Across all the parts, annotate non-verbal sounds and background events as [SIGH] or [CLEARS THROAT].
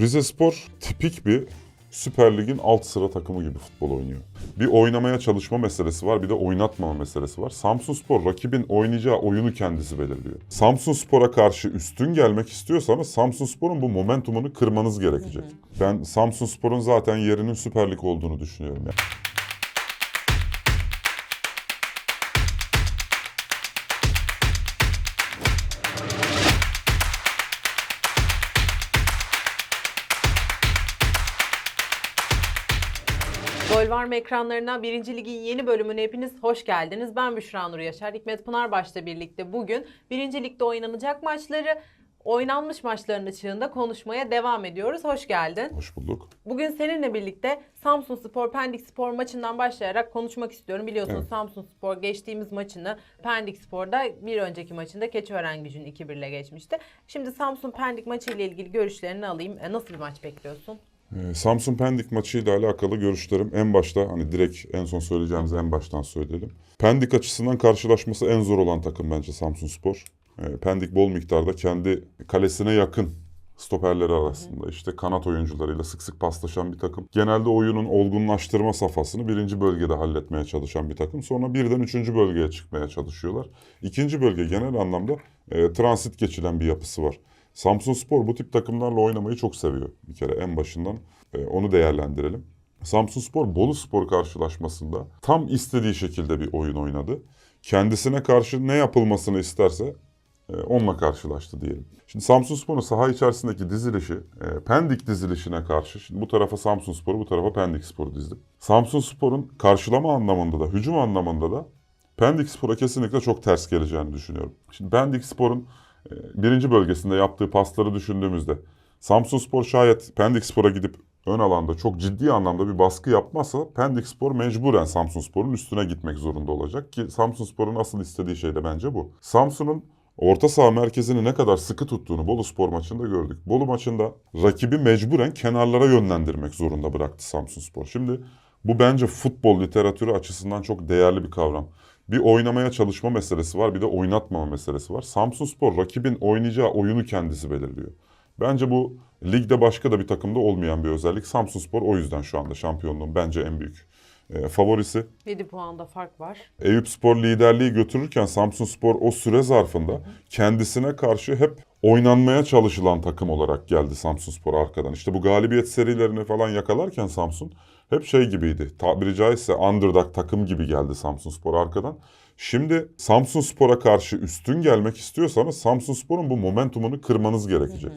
Rize Spor tipik bir Süper Lig'in alt sıra takımı gibi futbol oynuyor. Bir oynamaya çalışma meselesi var, bir de oynatmama meselesi var. Samsun Spor rakibin oynayacağı oyunu kendisi belirliyor. Samsun Spor'a karşı üstün gelmek istiyorsanız Samsun Spor'un bu momentumunu kırmanız gerekecek. Ben Samsun Spor'un zaten yerinin Süper Lig olduğunu düşünüyorum. Yani. Gol var mı ekranlarına 1. Lig'in yeni bölümüne hepiniz hoş geldiniz. Ben Büşra Nur Yaşar, Hikmet Pınarbaş'la birlikte bugün 1. Lig'de oynanacak maçları, oynanmış maçların ışığında konuşmaya devam ediyoruz. Hoş geldin. Hoş bulduk. Bugün seninle birlikte Samsun Spor Pendik Spor maçından başlayarak konuşmak istiyorum. Biliyorsunuz Evet. Samsun Spor geçtiğimiz maçını Pendik Spor'da bir önceki maçında Keçiören Gücü'nü 2-1 ile geçmişti. Şimdi Samsun Pendik maçı ile ilgili görüşlerini alayım. E, Nasıl bir maç bekliyorsun? Ee, Samsun Pendik maçıyla alakalı görüşlerim en başta hani direkt en son söyleyeceğimizi en baştan söyleyelim. Pendik açısından karşılaşması en zor olan takım bence Samsun Spor. Ee, Pendik bol miktarda kendi kalesine yakın stoperleri arasında işte kanat oyuncularıyla sık sık paslaşan bir takım. Genelde oyunun olgunlaştırma safhasını birinci bölgede halletmeye çalışan bir takım. Sonra birden üçüncü bölgeye çıkmaya çalışıyorlar. İkinci bölge genel anlamda e, transit geçilen bir yapısı var. Samsun Spor bu tip takımlarla oynamayı çok seviyor bir kere en başından. e, onu değerlendirelim. Samsun Spor Bolu Spor karşılaşmasında tam istediği şekilde bir oyun oynadı. Kendisine karşı ne yapılmasını isterse e, onunla karşılaştı diyelim. Şimdi Samsun Spor'un saha içerisindeki dizilişi, e, Pendik dizilişine karşı, şimdi bu tarafa Samsun Spor'u, bu tarafa Pendik Spor'u dizdim. Samsun Spor'un karşılama anlamında da, hücum anlamında da Pendik Spor'a kesinlikle çok ters geleceğini düşünüyorum. Şimdi Pendik Spor'un birinci bölgesinde yaptığı pasları düşündüğümüzde Samsun Spor şayet Pendik Spor'a gidip ön alanda çok ciddi anlamda bir baskı yapmazsa Pendik Spor mecburen Samsun Spor'un üstüne gitmek zorunda olacak ki Samsun Spor'un asıl istediği şey de bence bu. Samsun'un orta saha merkezini ne kadar sıkı tuttuğunu Bolu Spor maçında gördük. Bolu maçında rakibi mecburen kenarlara yönlendirmek zorunda bıraktı Samsun Spor. Şimdi bu bence futbol literatürü açısından çok değerli bir kavram. Bir oynamaya çalışma meselesi var, bir de oynatmama meselesi var. Samsun Spor rakibin oynayacağı oyunu kendisi belirliyor. Bence bu ligde başka da bir takımda olmayan bir özellik. Samsun Spor o yüzden şu anda şampiyonluğun bence en büyük e, favorisi. 7 puanda fark var. Eyüp Spor liderliği götürürken Samsun Spor o süre zarfında kendisine karşı hep oynanmaya çalışılan takım olarak geldi Samsun Spor arkadan. İşte bu galibiyet serilerini falan yakalarken Samsun hep şey gibiydi. Tabiri caizse underdog takım gibi geldi Samsun Spor arkadan. Şimdi Samsun Spor'a karşı üstün gelmek istiyorsanız Samsun Spor'un bu momentumunu kırmanız gerekecek.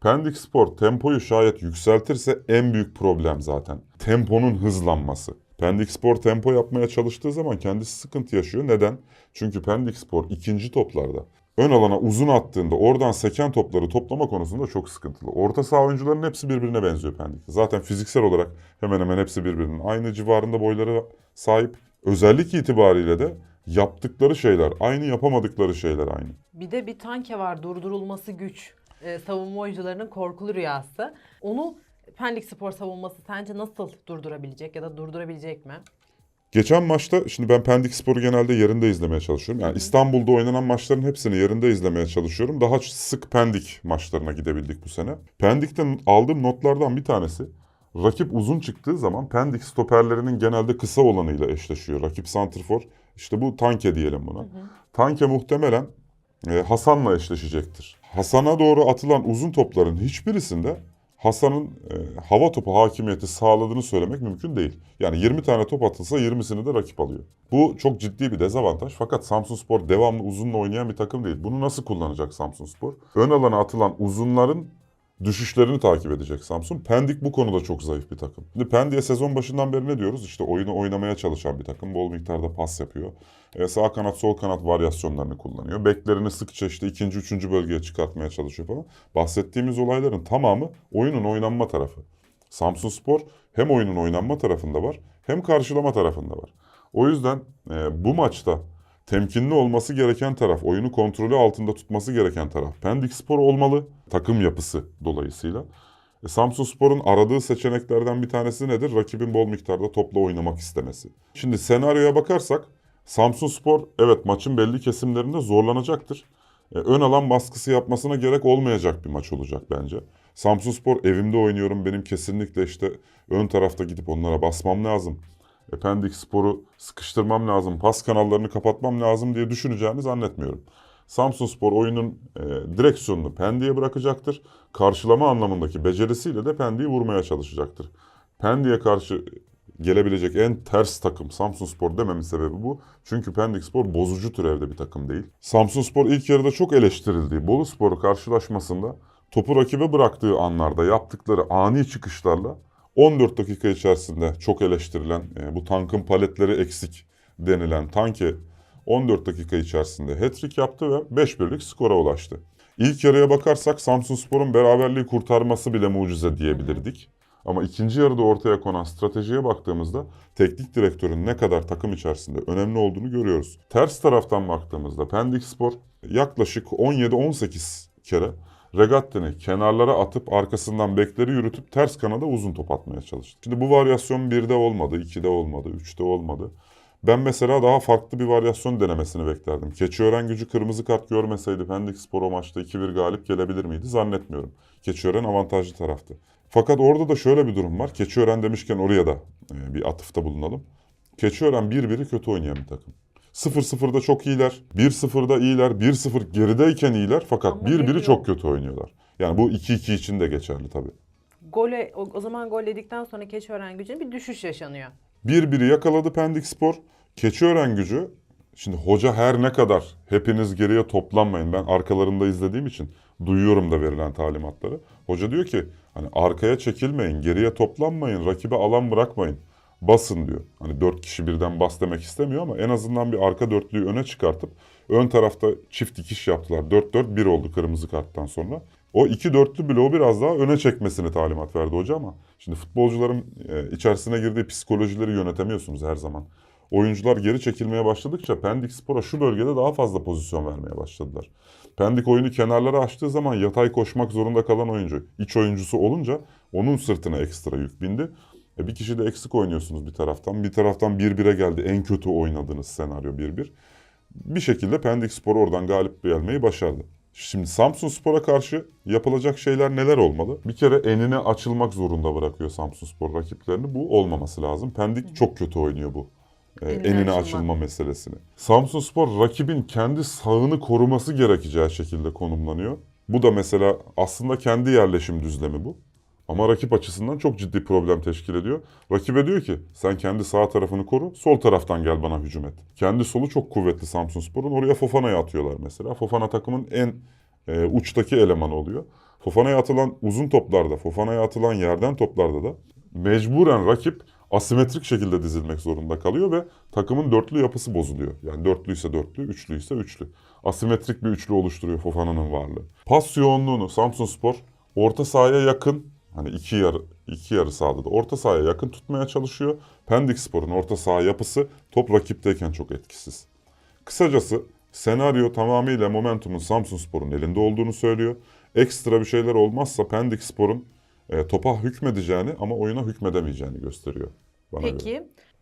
Pendik Spor tempoyu şayet yükseltirse en büyük problem zaten. Temponun hızlanması. Pendik Spor tempo yapmaya çalıştığı zaman kendisi sıkıntı yaşıyor. Neden? Çünkü Pendik Spor ikinci toplarda ön alana uzun attığında oradan seken topları toplama konusunda çok sıkıntılı. Orta saha oyuncularının hepsi birbirine benziyor Pendik'te. Zaten fiziksel olarak hemen hemen hepsi birbirinin aynı civarında boyları sahip. Özellik itibariyle de yaptıkları şeyler aynı, yapamadıkları şeyler aynı. Bir de bir tanke var durdurulması güç. Ee, savunma oyuncularının korkulu rüyası. Onu Pendik Spor savunması sence nasıl durdurabilecek ya da durdurabilecek mi? Geçen maçta şimdi ben Pendik Spor'u genelde yerinde izlemeye çalışıyorum. Yani İstanbul'da oynanan maçların hepsini yerinde izlemeye çalışıyorum. Daha sık Pendik maçlarına gidebildik bu sene. Pendik'ten aldığım notlardan bir tanesi rakip uzun çıktığı zaman Pendik stoperlerinin genelde kısa olanıyla eşleşiyor. Rakip santrfor işte bu Tanke diyelim buna. Tanke muhtemelen e, Hasan'la eşleşecektir. Hasan'a doğru atılan uzun topların hiçbirisinde Hasan'ın e, hava topu hakimiyeti sağladığını söylemek mümkün değil. Yani 20 tane top atılsa 20'sini de rakip alıyor. Bu çok ciddi bir dezavantaj. Fakat Samsunspor devamlı uzunla oynayan bir takım değil. Bunu nasıl kullanacak Samsunspor? Ön alana atılan uzunların düşüşlerini takip edecek Samsun. Pendik bu konuda çok zayıf bir takım. Şimdi Pendik'e sezon başından beri ne diyoruz? İşte oyunu oynamaya çalışan bir takım. Bol miktarda pas yapıyor. E, sağ kanat sol kanat varyasyonlarını kullanıyor. Beklerini sıkça işte ikinci üçüncü bölgeye çıkartmaya çalışıyor falan. Bahsettiğimiz olayların tamamı oyunun oynanma tarafı. Samsun Spor hem oyunun oynanma tarafında var hem karşılama tarafında var. O yüzden e, bu maçta temkinli olması gereken taraf, oyunu kontrolü altında tutması gereken taraf Pendik Spor olmalı takım yapısı dolayısıyla. E, Samsun Spor'un aradığı seçeneklerden bir tanesi nedir? Rakibin bol miktarda topla oynamak istemesi. Şimdi senaryoya bakarsak Samsun Spor evet maçın belli kesimlerinde zorlanacaktır. E, ön alan baskısı yapmasına gerek olmayacak bir maç olacak bence. Samsunspor evimde oynuyorum. Benim kesinlikle işte ön tarafta gidip onlara basmam lazım. Pendik Spor'u sıkıştırmam lazım. Pas kanallarını kapatmam lazım diye düşüneceğini zannetmiyorum. Samsunspor oyunun e, direksiyonunu Pendik'e bırakacaktır. Karşılama anlamındaki becerisiyle de Pendik'i vurmaya çalışacaktır. Pendik'e karşı gelebilecek en ters takım Samsunspor dememin sebebi bu. Çünkü Pendikspor bozucu türevde bir takım değil. Samsunspor ilk yarıda çok eleştirildiği Boluspor'u karşılaşmasında topu rakibe bıraktığı anlarda yaptıkları ani çıkışlarla 14 dakika içerisinde çok eleştirilen e, bu tankın paletleri eksik denilen tanke 14 dakika içerisinde hat-trick yaptı ve 5-1'lik skora ulaştı. İlk yarıya bakarsak Samsunspor'un beraberliği kurtarması bile mucize diyebilirdik. Ama ikinci yarıda ortaya konan stratejiye baktığımızda teknik direktörün ne kadar takım içerisinde önemli olduğunu görüyoruz. Ters taraftan baktığımızda Pendik Spor yaklaşık 17-18 kere Regatti'ni kenarlara atıp arkasından bekleri yürütüp ters kanada uzun top atmaya çalıştı. Şimdi bu varyasyon 1'de olmadı, 2'de olmadı, 3'te olmadı. Ben mesela daha farklı bir varyasyon denemesini beklerdim. Keçiören gücü kırmızı kart görmeseydi Pendik Spor o maçta 2-1 galip gelebilir miydi zannetmiyorum. Keçiören avantajlı taraftı. Fakat orada da şöyle bir durum var. Keçiören demişken oraya da e, bir atıfta bulunalım. Keçiören 1-1'i kötü oynayan bir takım. 0-0'da çok iyiler, 1-0'da iyiler, 1-0 gerideyken iyiler fakat Ama 1-1'i geliyor. çok kötü oynuyorlar. Yani bu 2-2 için de geçerli tabii. Gole, o, o zaman gol yedikten sonra Keçiören gücünün bir düşüş yaşanıyor. 1-1'i yakaladı Pendik Spor. Keçiören gücü, şimdi hoca her ne kadar hepiniz geriye toplanmayın. Ben arkalarında izlediğim için duyuyorum da verilen talimatları. Hoca diyor ki hani arkaya çekilmeyin, geriye toplanmayın, rakibe alan bırakmayın. Basın diyor. Hani dört kişi birden bas demek istemiyor ama en azından bir arka dörtlüyü öne çıkartıp ön tarafta çift dikiş yaptılar. 4-4-1 oldu kırmızı karttan sonra. O iki dörtlü bloğu biraz daha öne çekmesini talimat verdi hoca ama şimdi futbolcuların e, içerisine girdiği psikolojileri yönetemiyorsunuz her zaman. Oyuncular geri çekilmeye başladıkça Pendik Spor'a şu bölgede daha fazla pozisyon vermeye başladılar. Pendik oyunu kenarlara açtığı zaman yatay koşmak zorunda kalan oyuncu, iç oyuncusu olunca onun sırtına ekstra yük bindi. E bir kişi de eksik oynuyorsunuz bir taraftan. Bir taraftan 1-1'e geldi en kötü oynadığınız senaryo 1-1. Bir şekilde Pendik Spor oradan galip gelmeyi başardı. Şimdi Samsun Spor'a karşı yapılacak şeyler neler olmalı? Bir kere enine açılmak zorunda bırakıyor Samsun Spor rakiplerini. Bu olmaması lazım. Pendik çok kötü oynuyor bu. e, Enine enine açılma. açılma meselesini. Samsun Spor rakibin kendi sağını koruması gerekeceği şekilde konumlanıyor. Bu da mesela aslında kendi yerleşim düzlemi bu. Ama rakip açısından çok ciddi problem teşkil ediyor. Rakibe diyor ki sen kendi sağ tarafını koru, sol taraftan gel bana hücum et. Kendi solu çok kuvvetli Samsunspor'un. Oraya Fofana'yı atıyorlar mesela. Fofana takımın en e, uçtaki elemanı oluyor. Fofana'ya atılan uzun toplarda, Fofana'ya atılan yerden toplarda da mecburen rakip asimetrik şekilde dizilmek zorunda kalıyor ve takımın dörtlü yapısı bozuluyor. Yani dörtlü ise dörtlü, üçlü ise üçlü. Asimetrik bir üçlü oluşturuyor Fofana'nın varlığı. Pas yoğunluğunu Samsunspor orta sahaya yakın Hani iki yarı iki yarı sahada da orta sahaya yakın tutmaya çalışıyor. Pendik Spor'un orta saha yapısı top rakipteyken çok etkisiz. Kısacası senaryo tamamıyla momentumun Samsun Spor'un elinde olduğunu söylüyor. Ekstra bir şeyler olmazsa Pendik Spor'un e, topa hükmedeceğini ama oyuna hükmedemeyeceğini gösteriyor. Bana göre.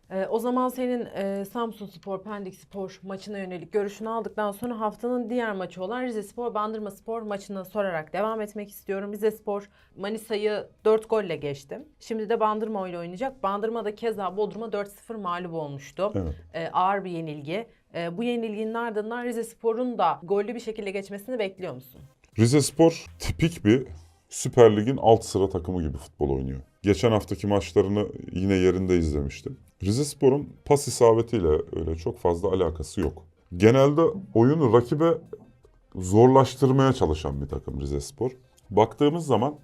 Peki e, o zaman senin e, Samsun Spor, Pendik Spor maçına yönelik görüşünü aldıktan sonra haftanın diğer maçı olan Rize Spor, Bandırma Spor maçına sorarak devam etmek istiyorum. Rize Spor Manisa'yı 4 golle geçti. Şimdi de Bandırma ile oynayacak. Bandırma da keza Bodrum'a 4-0 mağlup olmuştu. Evet. E, ağır bir yenilgi. E, bu yenilginin ardından Rize Spor'un da gollü bir şekilde geçmesini bekliyor musun? Rize Spor tipik bir Süper Lig'in alt sıra takımı gibi futbol oynuyor. Geçen haftaki maçlarını yine yerinde izlemiştim. Rize Spor'un pas isabetiyle öyle çok fazla alakası yok. Genelde oyunu rakibe zorlaştırmaya çalışan bir takım Rize Spor. Baktığımız zaman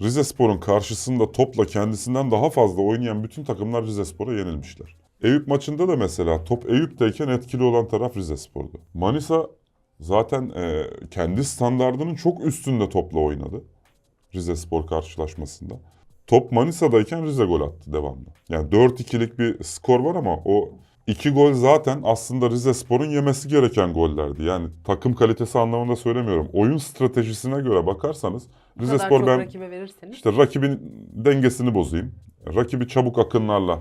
Rize Spor'un karşısında topla kendisinden daha fazla oynayan bütün takımlar Rize Spor'a yenilmişler. Eyüp maçında da mesela top Eyüp'teyken etkili olan taraf Rize Spor'du. Manisa zaten e, kendi standardının çok üstünde topla oynadı. Rize Spor karşılaşmasında. Top Manisa'dayken Rize gol attı devamlı. Yani 4-2'lik bir skor var ama o iki gol zaten aslında Rize Spor'un yemesi gereken gollerdi. Yani takım kalitesi anlamında söylemiyorum. Oyun stratejisine göre bakarsanız Rize Spor ben rakibe verirseniz. işte rakibin dengesini bozayım. Rakibi çabuk akınlarla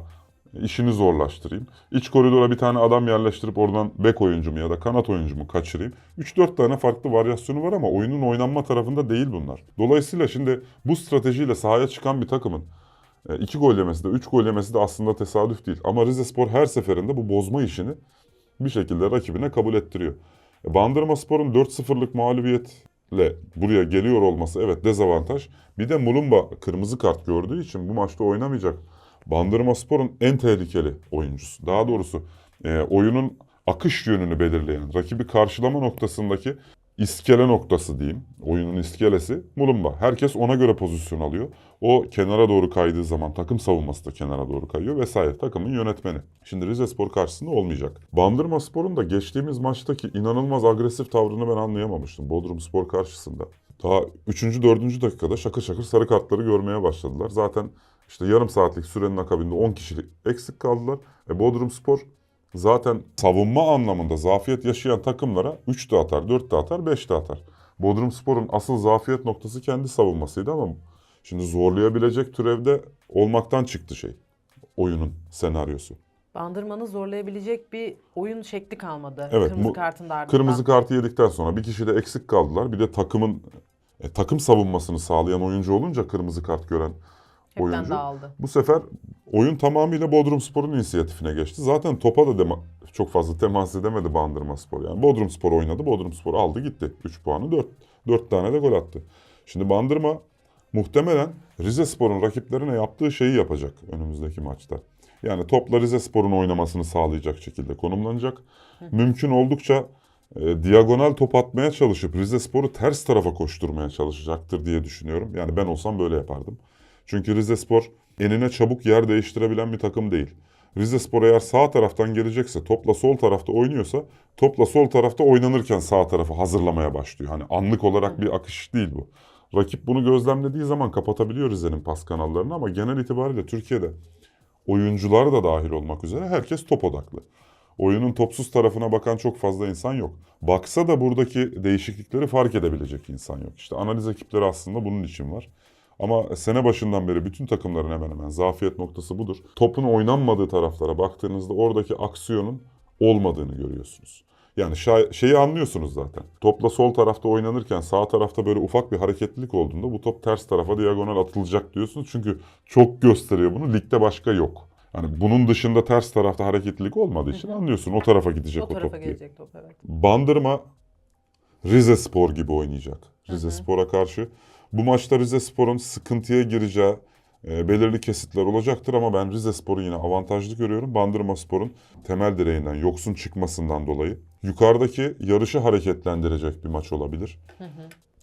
işini zorlaştırayım. İç koridora bir tane adam yerleştirip oradan bek oyuncumu ya da kanat oyuncumu kaçırayım. 3-4 tane farklı varyasyonu var ama oyunun oynanma tarafında değil bunlar. Dolayısıyla şimdi bu stratejiyle sahaya çıkan bir takımın 2 gol yemesi de 3 gol yemesi de aslında tesadüf değil. Ama Rizespor her seferinde bu bozma işini bir şekilde rakibine kabul ettiriyor. E, Bandırma Spor'un 4-0'lık mağlubiyetle buraya geliyor olması evet dezavantaj. Bir de Mulumba kırmızı kart gördüğü için bu maçta oynamayacak. Bandırma Spor'un en tehlikeli oyuncusu. Daha doğrusu e, oyunun akış yönünü belirleyen, rakibi karşılama noktasındaki iskele noktası diyeyim. Oyunun iskelesi Mulumba. Herkes ona göre pozisyon alıyor. O kenara doğru kaydığı zaman takım savunması da kenara doğru kayıyor vesaire. Takımın yönetmeni. Şimdi Rizespor karşısında olmayacak. Bandırma Spor'un da geçtiğimiz maçtaki inanılmaz agresif tavrını ben anlayamamıştım. Bodrum Spor karşısında. Daha 3. 4. dakikada şakır şakır sarı kartları görmeye başladılar. Zaten işte yarım saatlik sürenin akabinde 10 kişilik eksik kaldılar. E Bodrum Spor zaten savunma anlamında zafiyet yaşayan takımlara 3 de atar, 4 de atar, 5 de atar. Bodrum Spor'un asıl zafiyet noktası kendi savunmasıydı ama şimdi zorlayabilecek türevde olmaktan çıktı şey. Oyunun senaryosu. Bandırmanı zorlayabilecek bir oyun şekli kalmadı. Evet, Kırmızı kartın da ardından. Kırmızı kartı yedikten sonra bir kişi de eksik kaldılar. Bir de takımın e, takım savunmasını sağlayan oyuncu olunca kırmızı kart gören Hepten oyuncu. dağıldı. Bu sefer oyun tamamıyla Bodrum Spor'un inisiyatifine geçti. Zaten topa da dema- çok fazla temas edemedi Bandırma Spor. Yani Bodrum Spor oynadı, Bodrum Spor aldı gitti. 3 puanı 4. 4 tane de gol attı. Şimdi Bandırma muhtemelen Rize Spor'un rakiplerine yaptığı şeyi yapacak önümüzdeki maçta. Yani topla Rize Spor'un oynamasını sağlayacak şekilde konumlanacak. Mümkün oldukça e, diagonal top atmaya çalışıp Rize Spor'u ters tarafa koşturmaya çalışacaktır diye düşünüyorum. Yani ben olsam böyle yapardım. Çünkü Rizespor enine çabuk yer değiştirebilen bir takım değil. Rizespor eğer sağ taraftan gelecekse, topla sol tarafta oynuyorsa, topla sol tarafta oynanırken sağ tarafı hazırlamaya başlıyor. Hani anlık olarak bir akış değil bu. Rakip bunu gözlemlediği zaman kapatabiliyor Rize'nin pas kanallarını ama genel itibariyle Türkiye'de oyuncular da dahil olmak üzere herkes top odaklı. Oyunun topsuz tarafına bakan çok fazla insan yok. Baksa da buradaki değişiklikleri fark edebilecek insan yok. İşte analiz ekipleri aslında bunun için var. Ama sene başından beri bütün takımların hemen hemen zafiyet noktası budur. Topun oynanmadığı taraflara baktığınızda oradaki aksiyonun olmadığını görüyorsunuz. Yani şeyi anlıyorsunuz zaten. Topla sol tarafta oynanırken sağ tarafta böyle ufak bir hareketlilik olduğunda bu top ters tarafa diagonal atılacak diyorsunuz. Çünkü çok gösteriyor bunu. Ligde başka yok. Yani bunun dışında ters tarafta hareketlilik olmadığı için anlıyorsun o tarafa gidecek O o, tarafa top diye. gelecek top evet. Bandırma Rize Spor gibi oynayacak. Rize. Spor'a karşı. Bu maçta Rize Spor'un sıkıntıya gireceği e, belirli kesitler olacaktır ama ben Rize Spor'u yine avantajlı görüyorum. Bandırma Spor'un temel direğinden yoksun çıkmasından dolayı. Yukarıdaki yarışı hareketlendirecek bir maç olabilir.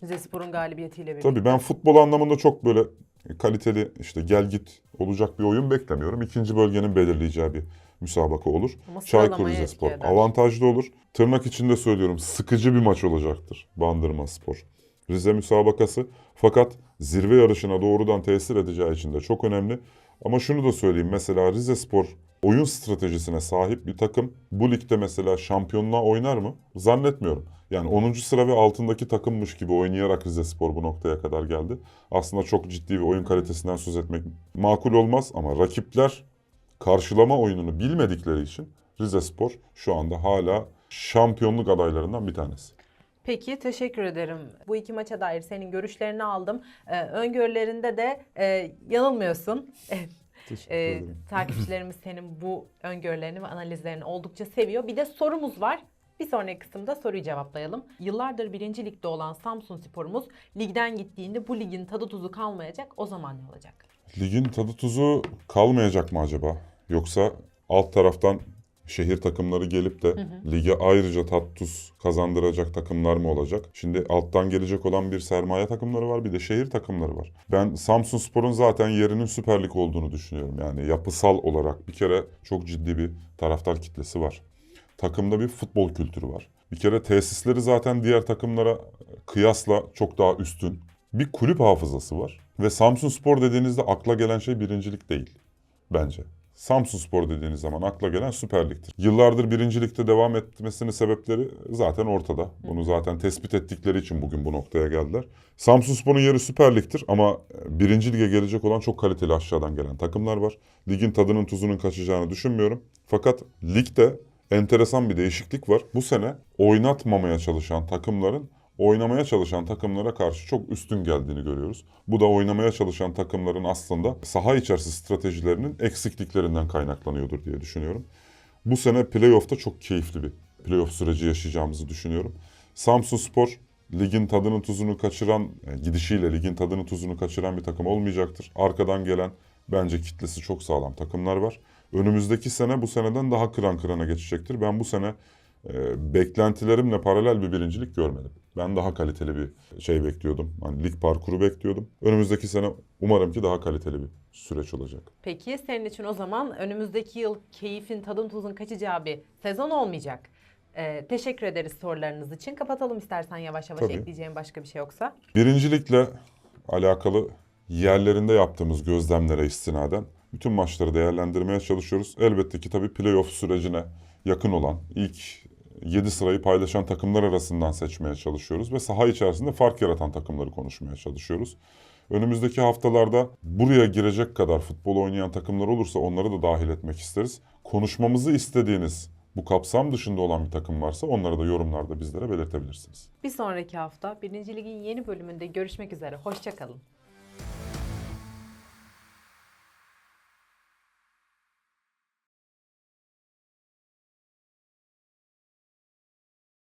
Rizespor'un galibiyetiyle birlikte. Tabii ben futbol anlamında çok böyle kaliteli işte gel git olacak bir oyun beklemiyorum. İkinci bölgenin belirleyeceği bir müsabaka olur. Çaykur Rizespor avantajlı olur. Tırnak içinde söylüyorum sıkıcı bir maç olacaktır Bandırma Spor. Rize müsabakası fakat zirve yarışına doğrudan tesir edeceği için de çok önemli. Ama şunu da söyleyeyim mesela Rize Spor oyun stratejisine sahip bir takım bu ligde mesela şampiyonluğa oynar mı? Zannetmiyorum. Yani 10. sıra ve altındaki takımmış gibi oynayarak Rize Spor bu noktaya kadar geldi. Aslında çok ciddi bir oyun kalitesinden söz etmek makul olmaz ama rakipler karşılama oyununu bilmedikleri için Rizespor şu anda hala şampiyonluk adaylarından bir tanesi. Peki teşekkür ederim. Bu iki maça dair senin görüşlerini aldım. Ee, öngörülerinde de e, yanılmıyorsun. [LAUGHS] Teşekkür Ee, ederim. [CLEARS THROAT] takipçilerimiz senin bu öngörülerini ve analizlerini oldukça seviyor. Bir de sorumuz var. Bir sonraki kısımda soruyu cevaplayalım. Yıllardır birinci ligde olan Samsun Spor'umuz ligden gittiğinde bu ligin tadı tuzu kalmayacak. O zaman ne olacak? Ligin tadı tuzu kalmayacak mı acaba? Yoksa alt taraftan şehir takımları gelip de lige ayrıca tat tuz kazandıracak takımlar mı olacak? Şimdi alttan gelecek olan bir sermaye takımları var bir de şehir takımları var. Ben Samsun Spor'un zaten yerinin Süper Lig olduğunu düşünüyorum. Yani yapısal olarak bir kere çok ciddi bir taraftar kitlesi var. Takımda bir futbol kültürü var. Bir kere tesisleri zaten diğer takımlara kıyasla çok daha üstün. Bir kulüp hafızası var. Ve Samsun Spor dediğinizde akla gelen şey birincilik değil bence. Samsun Spor dediğiniz zaman akla gelen Süper Lig'dir. Yıllardır birinci ligde devam etmesinin sebepleri zaten ortada. Bunu zaten tespit ettikleri için bugün bu noktaya geldiler. Samsun Spor'un yeri Süper Lig'dir ama birinci lige gelecek olan çok kaliteli aşağıdan gelen takımlar var. Ligin tadının tuzunun kaçacağını düşünmüyorum. Fakat ligde enteresan bir değişiklik var. Bu sene oynatmamaya çalışan takımların oynamaya çalışan takımlara karşı çok üstün geldiğini görüyoruz. Bu da oynamaya çalışan takımların aslında saha içerisi stratejilerinin eksikliklerinden kaynaklanıyordur diye düşünüyorum. Bu sene playoff'ta çok keyifli bir playoff süreci yaşayacağımızı düşünüyorum. Samsun Spor ligin tadını tuzunu kaçıran, yani gidişiyle ligin tadını tuzunu kaçıran bir takım olmayacaktır. Arkadan gelen bence kitlesi çok sağlam takımlar var. Önümüzdeki sene bu seneden daha kıran kırana geçecektir. Ben bu sene e, beklentilerimle paralel bir birincilik görmedim. Ben daha kaliteli bir şey bekliyordum. Hani lig parkuru bekliyordum. Önümüzdeki sene umarım ki daha kaliteli bir süreç olacak. Peki senin için o zaman önümüzdeki yıl keyfin tadın tuzun kaçacağı bir sezon olmayacak. Ee, teşekkür ederiz sorularınız için. Kapatalım istersen yavaş yavaş Tabii. ekleyeceğim başka bir şey yoksa. Birincilikle alakalı yerlerinde yaptığımız gözlemlere istinaden bütün maçları değerlendirmeye çalışıyoruz. Elbette ki tabii playoff sürecine yakın olan ilk 7 sırayı paylaşan takımlar arasından seçmeye çalışıyoruz ve saha içerisinde fark yaratan takımları konuşmaya çalışıyoruz. Önümüzdeki haftalarda buraya girecek kadar futbol oynayan takımlar olursa onları da dahil etmek isteriz. Konuşmamızı istediğiniz bu kapsam dışında olan bir takım varsa onları da yorumlarda bizlere belirtebilirsiniz. Bir sonraki hafta 1. Lig'in yeni bölümünde görüşmek üzere. Hoşçakalın.